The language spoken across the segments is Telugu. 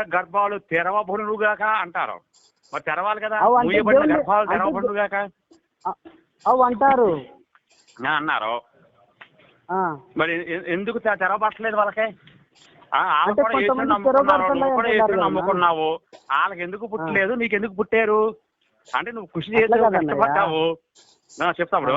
మూయబడిన గర్భాలు తెరవబడునుగాక అంటారు. మరి తెరవాలి కదా? మూయబడిన గర్భాలు తెరవబడునుగాక? అవు అంటారు. అన్నారు. మరి ఎందుకు తెరవబట్టలేదు వాళ్ళకి. నమ్ముకున్నావు. వాళ్ళకి ఎందుకు పుట్టలేదు? నీకు ఎందుకు పుట్టారు? అంటే నువ్వు కృషి చేసావు. కష్టపడ్డావు. చెప్తాడు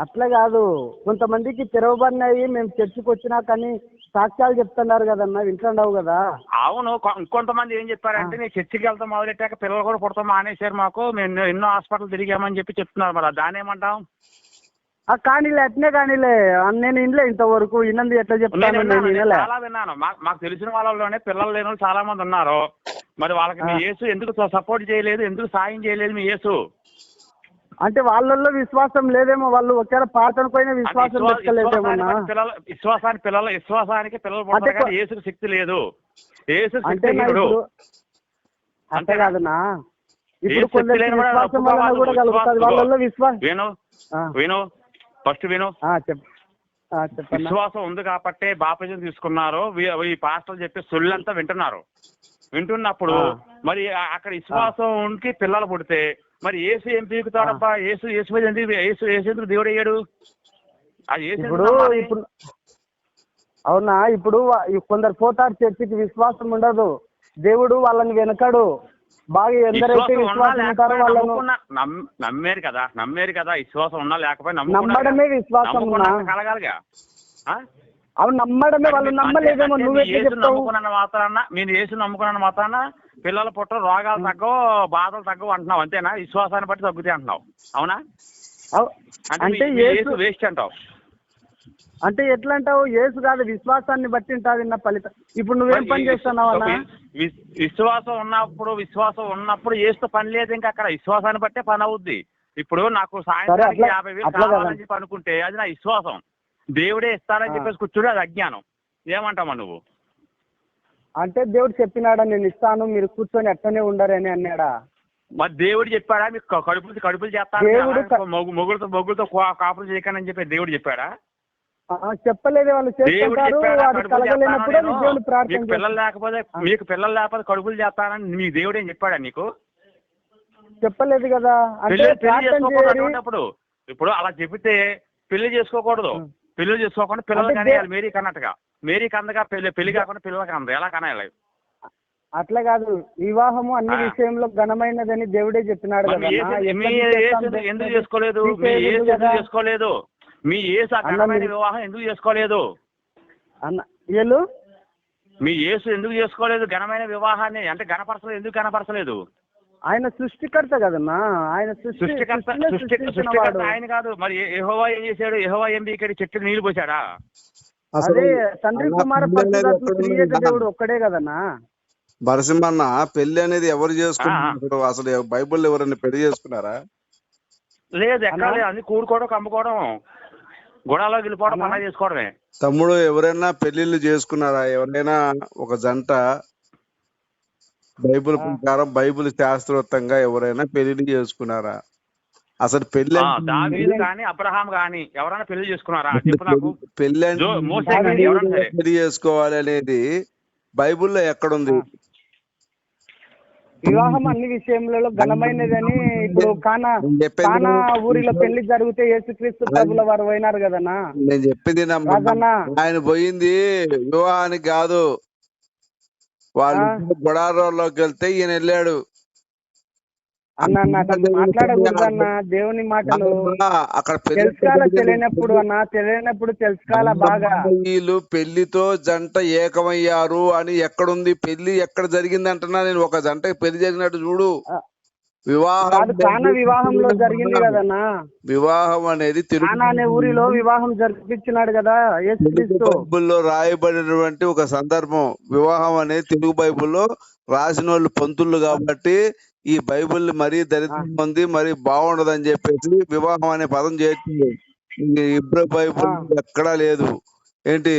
అట్లా కాదు. కొంతమందికి తెరవబడినాయి మేము చర్చికి వచ్చినా కానీ సాక్ష్యాలు చెప్తున్నారు కదన్నా వింటున్నావు కదా? అవును ఇంకొంతమంది ఏం చెప్పారంటే నేను చర్చికి వెళ్తాం మొదలెట్టాక పిల్లలు కూడా పుడతాం మానేశారు మాకు. మేము ఎన్నో హాస్పిటల్ తిరిగామని చెప్పి చెప్తున్నారు మరి దాని ఏమంటాం? ఆ కానీలే అట్నే కానీలే. నేను ఇన్లే ఇంతవరకు ఇన్నంది ఎట్లా చెప్తాను చాలా విన్నాను. మాకు తెలిసిన వాళ్ళలోనే పిల్లలు లేని వాళ్ళు చాలా మంది ఉన్నారు. మరి వాళ్ళకి మీ. యేసు ఎందుకు సపోర్ట్ చేయలేదు ఎందుకు సాయం చేయలేదు మీ యేసు? అంటే వాళ్ళల్లో విశ్వాసం లేదేమో వాళ్ళు ఒకవేళ పోయిన అంటే విశ్వాసం విశ్వా- పెట్టుకోలేదేమన్నా విశ్వాసానికి పిల్లలు విశ్వాసానికి పిల్లలు విశ్వాసానికి పిల్లలు అంటే పుడతారు కానీ యేసుకు శక్తి లేదు. యేసు అంటే అంతే? కాదనా ఇప్పుడు విశ్వాసం వలన కూడా కలుగుతుంది. వాళ్ళల్లో విశ్వాసం విను విను. ఫస్ట్ విను. విశ్వాసం ఉంది కాబట్టి బాప్తిజం తీసుకున్నారు. ఈ పాస్టర్లు చెప్పే సొల్లంతా వింటున్నారు. వింటున్నప్పుడు. మరి అక్కడ విశ్వాసం ఉండి పిల్లలు పుడితే మరి ఏసు ఏం పీకుతాడబ్బా? ఏసు ఏసు మీద ఎందుకు ఏసు ఏసు ఎందుకు దేవుడు అయ్యాడు అది ఏసు ఇప్పుడు అవునా? ఇప్పుడు కొందరు పోతారు చర్చికి విశ్వాసం ఉండదు. దేవుడు వాళ్ళని వెనకడు. బాగా ఎందరైతే విశ్వాసం ఉంటారో వాళ్ళను నమ్మారు కదా. నమ్మారు కదా. విశ్వాసం ఉన్నా లేకపోయినా నమ్మడమే విశ్వాసం కలగాలిగా? అవి నమ్మడమే వాళ్ళు నమ్మలేదేమో అంటే నువ్వెట్లా మీరు యేసు చెప్తావు నమ్ముకున్న మాత్రాన మీరు యేసు నమ్ముకున్న మాత్రాన పిల్లలు పుట్ట రోగాలు తగ్గవు బాధలు తగ్గవు అంటున్నావు అంతేనా? విశ్వాసాన్ని బట్టి తగ్గుతాయి అంటున్నావు. అవునా? అవ్- అంటే యేసు వేస్ట్ అంటావు. అంటే ఎట్లా అంటావు? యేసు కాదు విశ్వాసాన్ని బట్టి ఉంటుంది నా ఫలితం. ఇప్పుడు నువ్వేం పని చేస్తున్నావు అన్న? విశ్వాసం ఉన్నప్పుడు విశ్వాసం ఉన్నప్పుడు ఏసుతో పని లేదు ఇంకా అక్కడ. విశ్వాసాన్ని బట్టే పని అవుద్ది. ఇప్పుడు నాకు సాయంత్రానికి యాభై వేలు కావాలని. చెప్పి అనుకుంటే అది నా విశ్వాసం. దేవుడే ఇస్తానని ఆ. చెప్పేసి కూర్చుంటే అది అజ్ఞానం. ఏమంటావా నువ్వు? అంటే దేవుడు చెప్పినాడా నేను ఇస్తాను మీరు కూర్చొని అట్టనే ఉండరని అన్నాడా? మరి దేవుడు చెప్పాడా మీకు కడుపులు కడుపులు చేస్తాను మొగుడుతో మొగుడుతో కాపులు చేయకని అని చెప్పి దేవుడు చెప్పాడా? చెప్పలేదే వాళ్ళు మీకు పిల్లలు. లేకపోతే. మీకు పిల్లలు లేకపోతే కడుపులు చేస్తానని మీకు దేవుడు ఏం చెప్పాడా నీకు? చెప్పలేదు కదా. అంటే ఇప్పుడు అలా చెబితే పెళ్ళి చేసుకోకూడదు. పెళ్ళి చేసుకోకుండా పిల్లలు దే- మేరీ కన్నట్టుగా. మేరీ కందగా పెళ్ళి పెళ్ళి కాకుండా పిల్లలు కంద ఎలా కనేయాలి అట్లా కాదు. వివాహము అన్ని. విషయంలో ఘనమైనదని దేవుడే చెప్పినాడు ఎందుకు చేసుకోలేదు? మీ ఏసు ఎందుకు చేసుకోలేదు? మీ ఏసు ఘనమైన వివాహం ఎందుకు చేసుకోలేదు? అన్న మీ ఏసు ఎందుకు చేసుకోలేదు? ఘనమైన వివాహాన్ని అంటే ఘనపరచలేదు. ఎందుకు ఘనపరచలేదు? ఆయన సృష్టికర్త కదన్నా? ఆయన సృష్టి సృష్టికర్త. ఆయన కాదు. మరి యెహోవా ఏం చేశాడు? యెహోవా ఏం బీకాడు చెట్టు నీళ్ళు పోసాడా అదే తండ్రి కుమార దేవుడు ఒక్కడే కదన్నా? భరసింహన్న పెళ్ళి అనేది ఎవరు. చేసుకున్నారు అసలు బైబుల్ ఎవరైనా పెళ్ళి చేసుకున్నారా? లేదు ఎక్కడ అన్నా? కూడుకోవడం కమ్ముకోవడం గుణాలోకి వెళ్ళిపోవడం? పన్నా చేసుకోవడమే. తమ్ముడు ఎవరైనా పెళ్ళిళ్ళు చేసుకున్నారా? ఎవరైనా ఒక జంట బైబిల్. ప్రకారం బైబిల్ శాస్త్రోక్తంగా ఎవరైనా పెళ్ళి చేసుకున్నారా అసలు పెళ్ళి ఆ, అంటే దావీదు కానీ అబ్రహాం కానీ ఎవరైనా పెళ్ళి చేసుకున్నారా చెప్పు నాకు పెళ్ళి పెళ్ళి ఎవరైనా సరే. పెళ్ళి చేసుకోవాలి అనేది బైబిల్లో ఎక్కడుంది. వివాహం అన్ని విషయములలో ఘనమైనదని ఇప్పుడు కానా కానా ఊరిలో పెళ్ళి జరిగితే యేసుక్రీస్తు ప్రభుల వారు పోయినారు కదన్నా నేను చెప్పింది. ఆయన పోయింది వివాహానికి కాదు వాళ్ళు. గుడారంలోకి వెళ్తే ఈయన వెళ్ళాడు. అన్న మాట్లాడకూడదు అన్న దేవుని మాటలు అక్కడ తెలుసుకోవాలా తెలియనప్పుడు అన్న తెలియనప్పుడు తెలుసుకోవాలా బాగా. వీళ్ళు పెళ్ళితో జంట ఏకమయ్యారు అని ఎక్కడుంది? పెళ్ళి ఎక్కడ జరిగింది అంటున్నా నేను ఒక జంట పెళ్ళి జరిగినట్టు చూడు. వివాహం కానా వివాహంలో జరిగింది కదన్నా. వివాహం అనేది కానా అనే ఊరిలో వివాహం జరిపించినాడు కదా బైబిల్లో రాయబడినటువంటి ఒక సందర్భం. వివాహం అనేది తెలుగు బైబిల్లో రాసిన వాళ్ళు పంతులు కాబట్టి ఈ బైబిల్ మరీ దరిద్రం ఉంది మరీ బాగుండదు అని చెప్పేసి వివాహం అనే పదం చేర్చింది ఇబ్రో బైబిల్. ఎక్కడా లేదు. ఏంటి?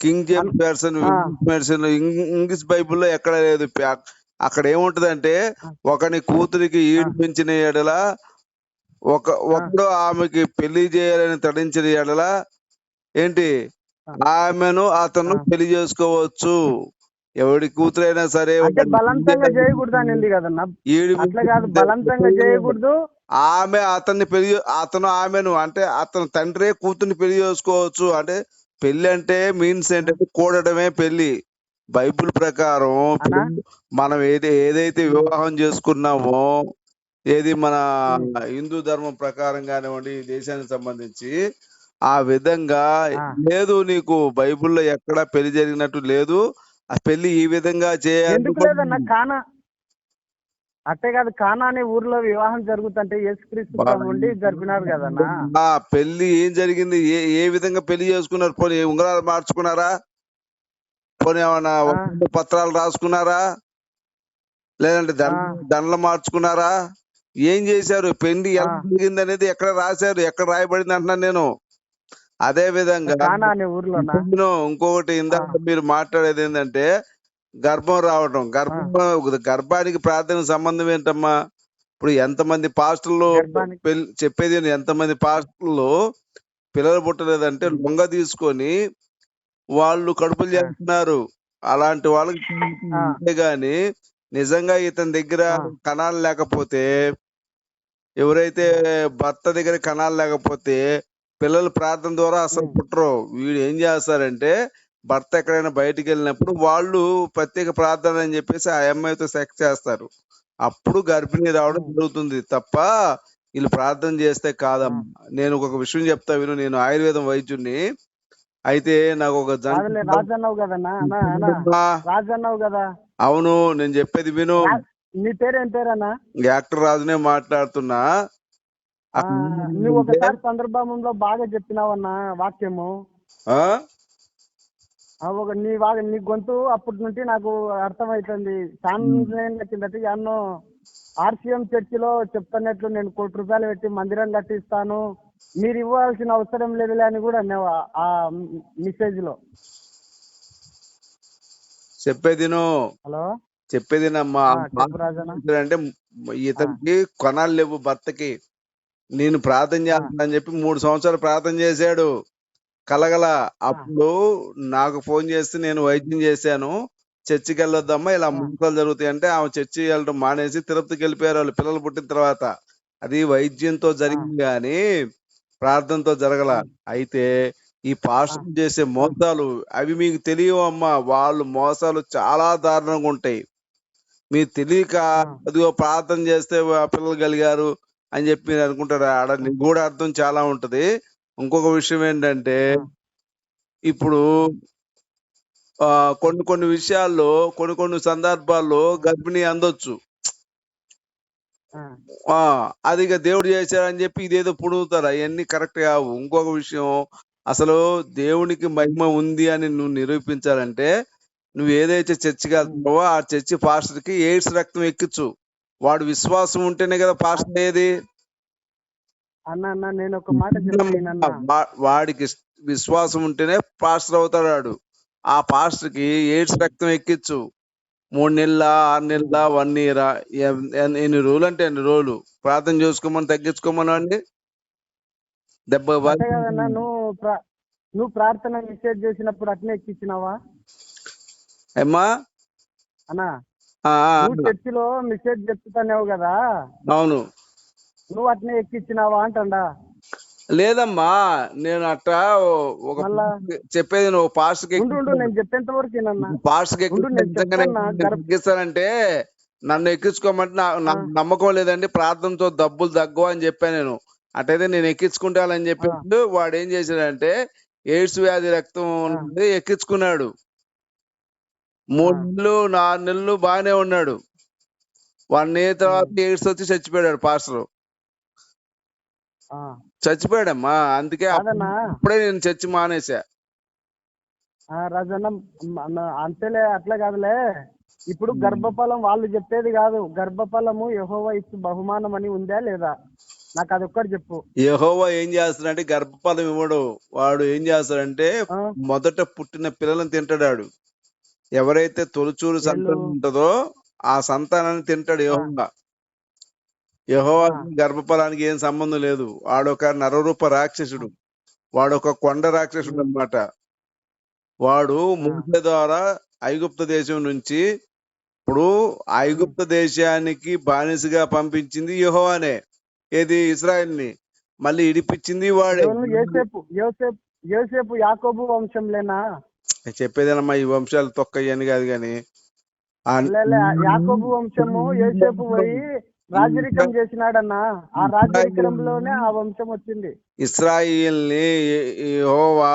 King James. వెర్షన్ ఇంగ్లీష్ బైబిల్లో ఎక్కడా లేదు. అక్కడ ఏముంటదంటే ఒకని కూతురికి ఈడు పెంచిన ఎడల ఒక ఒకడు ఆమెకి పెళ్ళి చేయాలని తడించిన ఎడల ఏంటి? ఆమెను అతను. పెళ్ళి చేసుకోవచ్చు. ఎవడి కూతురైనా సరే బలవంతంగా చేయకూడదు కదన్నా. బలవంతంగా చేయకూడదు. ఆమె అతన్ని పెళ్ళి అతను ఆమెను అంటే అతను తండ్రే కూతుర్ని పెళ్ళి చేసుకోవచ్చు. అంటే పెళ్ళి అంటే మీన్స్ ఏంటంటే కూడడమే పెళ్ళి. బైబిల్ ప్రకారం? మనం ఏది ఏదైతే వివాహం చేసుకున్నామో ఏది మన. హిందూ ధర్మం ప్రకారం కానివ్వండి ఈ దేశానికి సంబంధించి ఆ విధంగా. లేదు నీకు బైబిల్లో ఎక్కడా పెళ్ళి జరిగినట్టు లేదు. ఆ పెళ్ళి ఈ విధంగా చేయాలి కానా? అట్టే కాదు కానా అనే ఊర్లో వివాహం జరుగుతుంటే యేసుక్రీస్తు ఉండి జరిపినారు కదన్నా? ఆ పెళ్ళి ఏం జరిగింది? ఏ ఏ విధంగా పెళ్ళి చేసుకున్నారు? పోనీ ఉంగరాలు మార్చుకున్నారా? పోనీ. ఒప్పంద పత్రాలు రాసుకున్నారా? లేదంటే. దండలు మార్చుకున్నారా? ఏం చేశారు? పెళ్ళి ఎలా. జరిగింది అనేది ఎక్కడ రాశారు? ఎక్కడ రాయబడింది అంటున్నాను నేను. అదే విధంగా ఇంకొకటి ఇందాక. మీరు మాట్లాడేది ఏంటంటే గర్భం రావటం. గర్భం గర్భానికి ప్రార్థన సంబంధం ఏంటమ్మా? ఇప్పుడు ఎంతమంది పాస్టర్లు చెప్పేది ఎంతమంది పాస్టర్లు పిల్లలు పుట్టలేదంటే లొంగ తీసుకొని వాళ్ళు కడుపులు. చేస్తున్నారు అలాంటి వాళ్ళకి ఆ. గాని నిజంగా ఇతని దగ్గర. కణాలు లేకపోతే ఎవరైతే భర్త దగ్గర కణాలు లేకపోతే పిల్లలు ప్రార్థన ద్వారా అసలు. పుట్టరు వీడు ఏం చేస్తారంటే భర్త ఎక్కడైనా బయటికి వెళ్ళినప్పుడు వాళ్ళు ప్రత్యేక ప్రార్థన అని చెప్పేసి ఆ అమ్మాయితో సెక్స్ చేస్తారు అప్పుడు గర్భిణీ రావడం. జరుగుతుంది తప్ప వీళ్ళు ప్రార్థన చేస్తే కాదమ్మా నేను ఒక విషయం చెప్తా విను నేను ఆయుర్వేదం వైద్యుడిని అయితే నాకు ఒక కాదులే జంట రాజు అన్నావు కదన్నా. అన్నా అన్నా. రాజు అన్నావు కదా. అవును నేను చెప్పేది విను. నీ పేరు పేరన్నా? యాక్టర్ రాజునే మాట్లాడుతున్నా. నువ్వు ఒకసారి సందర్భంలో బాగా చెప్పినావన్నా వాక్యము. ఒక నీ వా నీ గొంతు అప్పటి నుండి నాకు అర్థమవుతుంది. చాలా కిందట ఎన్నో ఆర్సీఎం చర్చిలో చెప్తున్నట్లు నేను కోటి రూపాయలు పెట్టి మందిరం కట్టిస్తాను. మీరు ఇవ్వాల్సిన అవసరం లేదులే అని కూడా అన్నావు ఆ- మెసేజ్లో చెప్పేదిను హలో? చెప్పేదినమ్మా ఆ, చెప్పు రాజన్న. అంటే ఇతనికి కొనాలు లేవు భర్తకి. నేను ప్రార్థన చేస్తానని చెప్పి మూడు సంవత్సరాలు ప్రార్థన చేశాడు. కలగల. అప్పుడు నాకు ఫోన్ చేస్తే నేను వైద్యం చేశాను. చర్చికి వెళ్ళొద్దమ్మా ఇలా మోసాలు జరుగుతాయి అంటే ఆమె చర్చి వెళ్ళడం మానేసి తిరుపతికి వెళ్ళిపోయారు వాళ్ళు పిల్లలు పుట్టిన తర్వాత. అది వైద్యంతో జరిగింది కానీ ప్రార్థనతో జరగల. అయితే ఈ పాస్టర్ చేసే మోసాలు అవి మీకు తెలియవు అమ్మా. వాళ్ళు మోసాలు చాలా దారుణంగా ఉంటాయి. మీరు తెలియక అదిగో ప్రార్థన చేస్తే ఆ పిల్లలు కలిగారు అని చెప్పి మీరు అనుకుంటారు? ఆడ నిగూఢ అర్థం చాలా ఉంటది. ఇంకొక విషయం ఏంటంటే ఇప్పుడు ఆ కొన్ని కొన్ని విషయాల్లో కొన్ని కొన్ని సందర్భాల్లో గర్భిణీ అందొచ్చు. అది ఇక దేవుడు చేశాడని చెప్పి ఇదేదో పుడుగుతారు అవన్నీ కరెక్ట్ కావు. ఇంకొక విషయం అసలు దేవునికి మహిమ ఉంది అని నువ్వు నిరూపించాలంటే నువ్వు ఏదైతే చర్చికి వెళ్తున్నావో ఆ చర్చి పాస్టర్కి ఎయిడ్స్ రక్తం ఎక్కించు వాడు విశ్వాసం ఉంటేనే కదా పాస్టర్ ఏది అన్న అన్న నేను ఒక మాట వాడికి విశ్వాసం ఉంటేనే పాస్టర్ అవుతాడు ఆ పాస్టర్కి ఎయిడ్స్ రక్తం ఎక్కించు మూడు నెలల ఆరు నెలల వన్ ఇయర్ ఎన్ని రోజులు అంటే ఎన్ని రోజులు? ప్రార్థన చేసుకోమని తగ్గించుకోమని అండి? దెబ్బ నువ్వు నువ్వు ప్రార్థన మెసేజ్ చేసినప్పుడు అట్నే ఎక్కించినావా? అమ్మా అన్నా చర్చిలో మెసేజ్ చెప్తానేవు కదా? అవును. నువ్వు అట్నే ఎక్కించినావా అంటండా? లేదమ్మా నేను అట్టా ఒక? చెప్పేది నువ్వు నేను చెప్పేంత వరకు చెప్తాను, గర్భ- ఎక్కిస్తానంటే నన్ను ఎక్కించుకోమంటే నా- నాకు నమ్మకం లేదండి ప్రార్థనతో డబ్బులు తగ్గవు అని చెప్పాను నేను. అటైతే నేను ఎక్కించుకుంటానని చెప్పినప్పుడు వాడు ఏం చేశాడంటే ఎయిడ్స్ వ్యాధి రక్తం ఉన్నది ఎక్కించుకున్నాడు. మూడు. నెలలు నాలుగు నెలలు బాగానే ఉన్నాడు. వన్ ఇయర్ తర్వాత ఎయిడ్స్ వచ్చి చచ్చిపోయాడు పాస్టర్. చచ్చిపోయాడమ్మా. అందుకే అప్పుడే నేను చర్చి మానేసా. రాజన్న అంతేలే అట్లా కాదులే. ఇప్పుడు గర్భఫలం వాళ్ళు చెప్పేది కాదు. గర్భఫలము యెహోవా ఇచ్చు బహుమానం అని ఉందా లేదా? నాకు అది ఒక్కటి చెప్పు. యెహోవా ఏం చేస్తాడంటే గర్భఫలం ఇవ్వడు. వాడు ఏం చేస్తాడంటే మొదట పుట్టిన పిల్లలను తింటాడు వాడు ఎవరైతే తొలిచూరు సంతానం ఉంటుందో ఆ సంతానాన్ని తింటాడు యెహోవా. యెహోవా గర్భఫలానికి ఏం సంబంధం లేదు. వాడొక నరరూప రాక్షసుడు. వాడొక కొండ రాక్షసుడు అన్నమాట వాడు మూసే ద్వారా ఐగుప్తు దేశం నుంచి ఇప్పుడు ఐగుప్తు దేశానికి బానిసగా పంపించింది యెహోవానే. ఏది? ఇస్రాయల్ని. మళ్ళీ ఇడిపించింది వాడే. ఎవరు యోసేపు యోసేపు యోసేపు యాకోబు వంశంలేనా? చెప్పేదేనమ్మా ఈ వంశాలు తొక్కయ్యని కాదు కానీ. యాకోబు వంశము యోసేపు పోయి రాజరికం చేసినాడన్నా ఆ రాజరికంలోనే ఆ వంశం వచ్చింది. ఇస్రాయిల్ని యెహోవా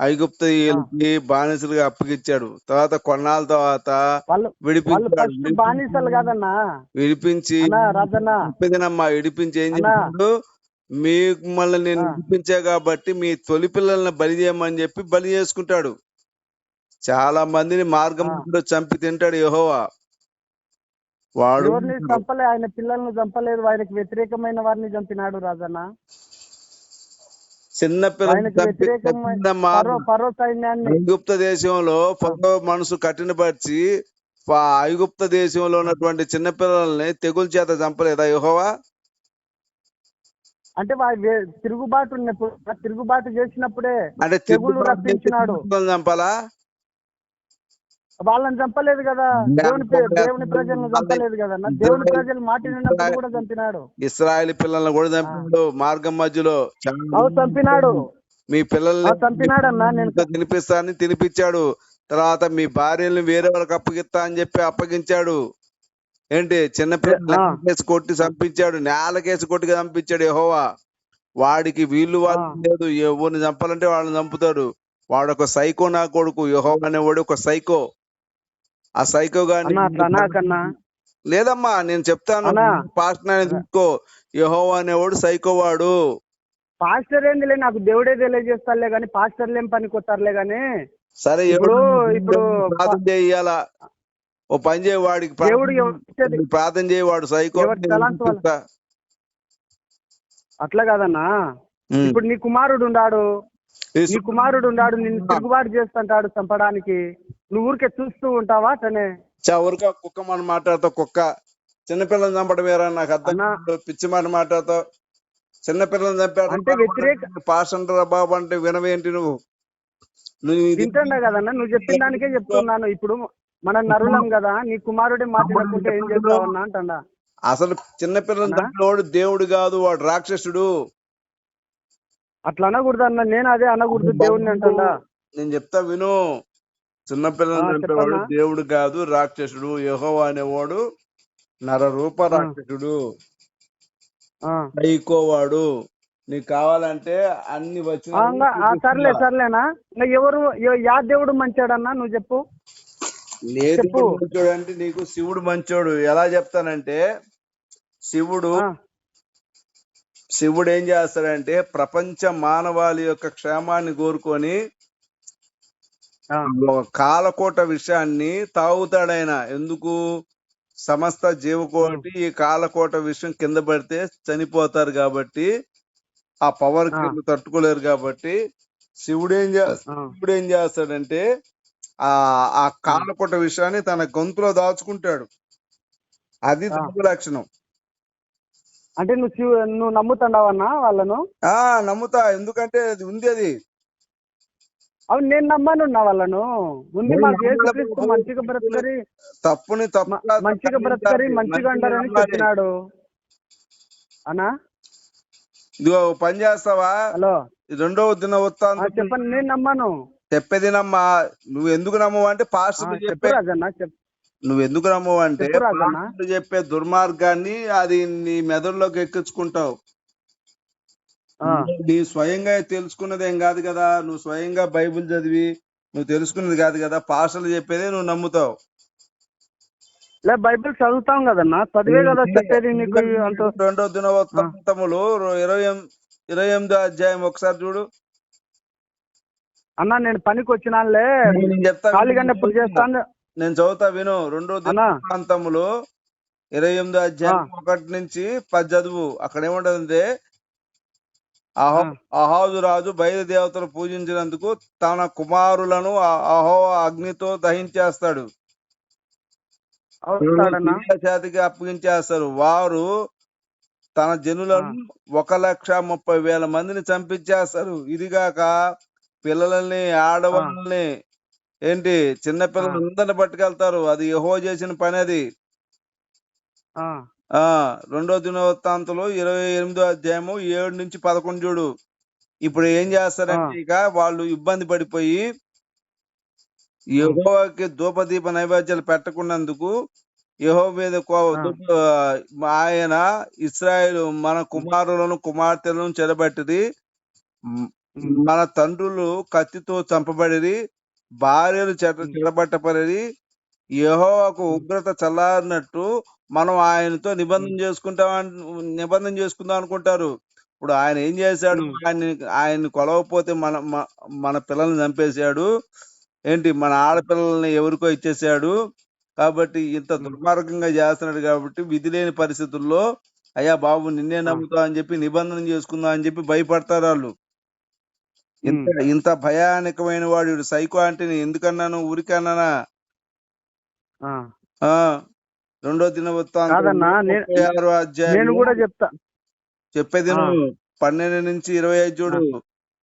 ఐగుప్తీయులకి బానిసలుగా అప్పగిచ్చాడు తర్వాత కొన్నాళ్ళ తర్వాత విడిపించాడు. బానిసలు కాదన్నా. విడిపించి రాజన్న. విడిపించి ఏం. చేశాడు మిమ్మల్ని నేను. విడిపించా కాబట్టి మీ తొలి పిల్లల్ని బలి చేయమని చెప్పి బలి చేసుకుంటాడు. చాలా మందిని మార్గం చంపి తింటాడు యెహోవా. వాడు చంపలే ఆయన పిల్లల్ని చంపలేదు ఆయనకి వ్యతిరేకమైన వారిని చంపినాడు రాజన్న. చిన్న ఐగుప్త దేశంలో ఫరో మనసు కఠినపరిచి ఐగుప్త దేశంలో ఉన్నటువంటి చిన్న పిల్లల్ని తెగులు చేత చంపలేదా యెహోవా? అంటే తిరుగుబాటు తిరుగుబాటు చేసినప్పుడే అంటే తెగులు రప్పించినాడు. చంపాలా? వాళ్ళని చంపలేదు కదా. దేవుని దేవుని ప్రజలను చంపలేదు కదా. అన్న. దేవుని ప్రజలు మాట విన్నప్పుడు కూడా చంపినాడు. ఇస్రాయేల్ పిల్లల్ని కూడా చంపాడు మార్గం మధ్యలో చంపినాడు. మీ పిల్లల్ని అవు చంపినాడన్నా నేను తినిపిస్తానని తినిపించాడు. తర్వాత మీ భార్యల్ని వేరే వాళ్ళకి అప్పగిస్తా అని చెప్పి అప్పగించాడు. ఏంటి? చిన్న పిల్లలు ఆ. కేసు కొట్టి చంపించాడు. నేల కేసు కొట్టి చంపించాడు యెహోవా. వాడికి వీళ్ళు వాళ్ళు. లేదు. ఎవరిని చంపాలంటే వాళ్ళని చంపుతాడు. వాడు ఒక సైకో నా కొడుకు. యెహోవా అనేవాడు ఒక సైకో. ఆ సైకో గాని లేదమ్మా నేను చెప్తాను. అన్నా. పాస్ట్ అనేది తీసుకో యెహోవా అనేవాడు సైకో వాడు. పాస్టర్ ఏందిలే నాకు దేవుడే తెలియజేస్తారులే కానీ పాస్టర్లు ఏం పనికి వస్తారులే కానీ సరే ఇప్పుడు- ఎవడు ఇప్పుడు ప్రార్థన చేయాలా? ఓ పని చేయి వాడికి దేవుడు ప్రార్థన ఎవరు ఇచ్చేది? నువ్వు ప్రార్థన చేయి వాడు సైకో అట్లా కాదన్నా. ఇప్పుడు నీ కుమారుడు ఈ నీ కుమారుడు ఉండాడు నిన్ను తిరుగుబాటు చేస్తుంటాడు చంపడానికి. నువ్వు ఊరికే చూస్తూ ఉంటావా అతనే చా ఊరికే కుక్క మాట మాట్లాడతావు కుక్క. చిన్నపిల్లల్ని చంపడం వేరా నాకు అర్థం. పిచ్చి మాట మాట్లాడతావు. చిన్నపిల్లల్ని చంపాడు అంటే వ్యతిరేక- పాస్ అంటారా బాబు అంటే వినవేంటి నువ్వు? నువ్వు వింటుండే కదన్నా నువ్వు చెప్పిన దానికే చెప్తున్నాను. ఇప్పుడు మన నరులం కదా నీ కుమారుడే మాట్లాడుకుంటే ఏం చేస్తావన్నా అంటా అసలు? చంపినవాడు దేవుడు కాదు వాడు రాక్షసుడు. అట్లా అనకూడదు అన్న నేను అదే అనకూడదు దేవుడిని అంటుండా. నేను చెప్తా విను. చెప్పన్నా. దేవుడు కాదు రాక్షసుడు. యెహోవా అనేవాడు నర రూప రాక్షసుడు. ఆ. సైకోవాడు. నీకు కావాలంటే అన్ని వచ్చిన సర్లే సర్లేనా? ఇంకా ఎవరు యా దేవుడు మంచాడన్నా నువ్వు చెప్పు. లేదు. మంచోడు అంటే నీకు శివుడు మంచోడు. ఎలా చెప్తానంటే శివుడు శివుడు ఏం చేస్తాడంటే ప్రపంచ మానవాళి యొక్క క్షేమాన్ని కోరుకొని కాలకోట విషయాన్ని తాగుతాడాయన ఎందుకు? సమస్త జీవకోటి ఈ కాలకోట విషయం కింద పడితే చనిపోతారు కాబట్టి ఆ పవర్. కింద తట్టుకోలేరు కాబట్టి శివుడు ఏం. శివుడు ఏం చేస్తాడంటే ఆ ఆ కాలకోట విషయాన్ని తన గొంతులో దాచుకుంటాడు. అది ఆ. అంటే నువ్వు నువ్వు నమ్ముతున్నావన్నా వాళ్ళను? ఆ నమ్ముతా. ఎందుకంటే అది ఉంది అది. అవును నేను నమ్మనున్నా వాళ్ళను. ఉంది నమ్మను. యేసుక్రీస్తు మంచిగా బ్రతకరి. తప్పుని మంచిగా బ్రతకరి మంచిగా అంటారని నమ్మాలి. చెప్పినాడు. అన్నా? ఇదిగో పని చేస్తావా? హలో. ఈ రెండవ దిన వృత్తాంతం చెప్పండి నేను నమ్మను. చెప్పేదినమ్మా నువ్వు ఎందుకు నమ్మవు అంటే ఆ, పాస్టర్ చెప్పు రాజన్న చెప్పు. నువ్వు ఎందుకు నమ్మవు అంటే చెప్పు దుర్మార్గాన్ని అది నీ మెదడులోకి ఎక్కించుకుంటావు. ఆ, నీ స్వయంగా తెలుసుకున్నది ఏం కాదు కదా? నువ్వు స్వయంగా బైబిల్ చదివి నువ్వు తెలుసుకున్నది కాదు కదా? పాస్టర్లు చెప్పేదే నువ్వు నమ్ముతావు. లే బైబిల్ చదువుతాం కదన్నా? చదివే కదా చెప్పేది నీకు రెండో దిన వృత్తాంతములు ఇరవై ఇరవై ఎనిమిదో అధ్యాయం ఒకసారి చూడు. అన్నా నేను పనికి వచ్చినానులే. చెప్తా ఖాళీగా ఎప్పుడు చేస్తాను నేను చదువుతా విను. రెండో ప్రాంతములు ఇరవై ఎనిమిదో అధ్యాయం ఒకటి నుంచి పది చదువు. అక్కడ ఏముంటదంటే అహో అహాజు రాజు బయలు దేవతలు పూజించినందుకు తన కుమారులను అహో అగ్నితో దహించేస్తాడు. చేతికి అప్పగించేస్తారు. వారు తన జనులను ఒక లక్ష ముప్పై వేల మందిని చంపించేస్తారు. ఇదిగాక పిల్లలని ఆడవాళ్ళని ఏంటి చిన్నపిల్లలు అందరిని పట్టుకెళ్తారు. అది యహో చేసిన పని అది. ఆ, రెండో దినవృత్తాంతంలో ఇరవై ఎనిమిదో అధ్యాయము ఏడు నుంచి పదకొండు చూడు. ఇప్పుడు ఏం చేస్తారంటే ఇక వాళ్ళు ఇబ్బంది పడిపోయి యెహోవాకి ధూపదీప నైవేద్యాలు పెట్టకున్నందుకు యెహోవా మీద ఆయన ఇస్రాయేల్ మన కుమారులను కుమార్తెలను చెరబట్టిది మన తండ్రులు కత్తితో చంపబడిరి. భార్యలు చెర చెరబట్టబడి యెహోవాకు ఉగ్రత చల్లారినట్టు మనం ఆయనతో నిబంధన చేసుకుంటాం నిబంధన చేసుకుందాం అనుకుంటారు. ఇప్పుడు ఆయన ఏం చేశాడు. ఆయన ఆయన్ని కొలవకపోతే మన మన పిల్లల్ని చంపేశాడు. ఏంటి? మన ఆడపిల్లల్ని ఎవరికో ఇచ్చేసాడు కాబట్టి ఇంత. దుర్మార్గంగా చేస్తున్నాడు కాబట్టి విధి లేని పరిస్థితుల్లో అయ్యా బాబు నిన్నే. నమ్ముతా అని చెప్పి నిబంధన చేసుకుందాం అని చెప్పి భయపడతారు వాళ్ళు. ఇంత. ఇంత భయానకమైన వాడు సైకో అంటే నేను ఎందుకన్నాను? ఊరికన్నానా? రెండో దిన వృత్తాంతం అధ్యాయం కూడా చెప్తా. చెప్పేది పన్నెండు నుంచి ఇరవై ఐదు చూడు.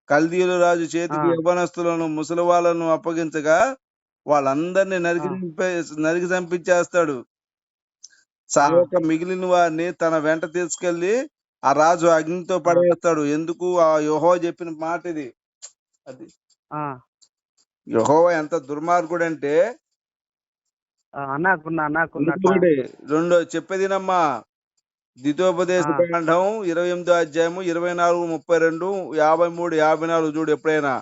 కల్దీయుల రాజు చేతికి. యవనస్తులను ముసలి వాళ్ళను అప్పగించగా వాళ్ళందరినీ నరికి నరికి చంపించేస్తాడు. సావక మిగిలిన వారిని తన వెంట తీసుకెళ్ళి ఆ రాజు అగ్నితో పడవేస్తాడు ఎందుకు? ఆ యహో చెప్పిన మాట ఇది అది. ఆ, యహో ఎంత దుర్మార్గుడు అంటే ఆ, అన్నాకున్నా రెండో చెప్పేదినమ్మా. ద్వితోపదేశ. కాండం ఇరవై ఎనిమిదో అధ్యాయము ఇరవై నాలుగు ముప్పై రెండు యాభై మూడు యాభై నాలుగు చూడు ఎప్పుడైనా.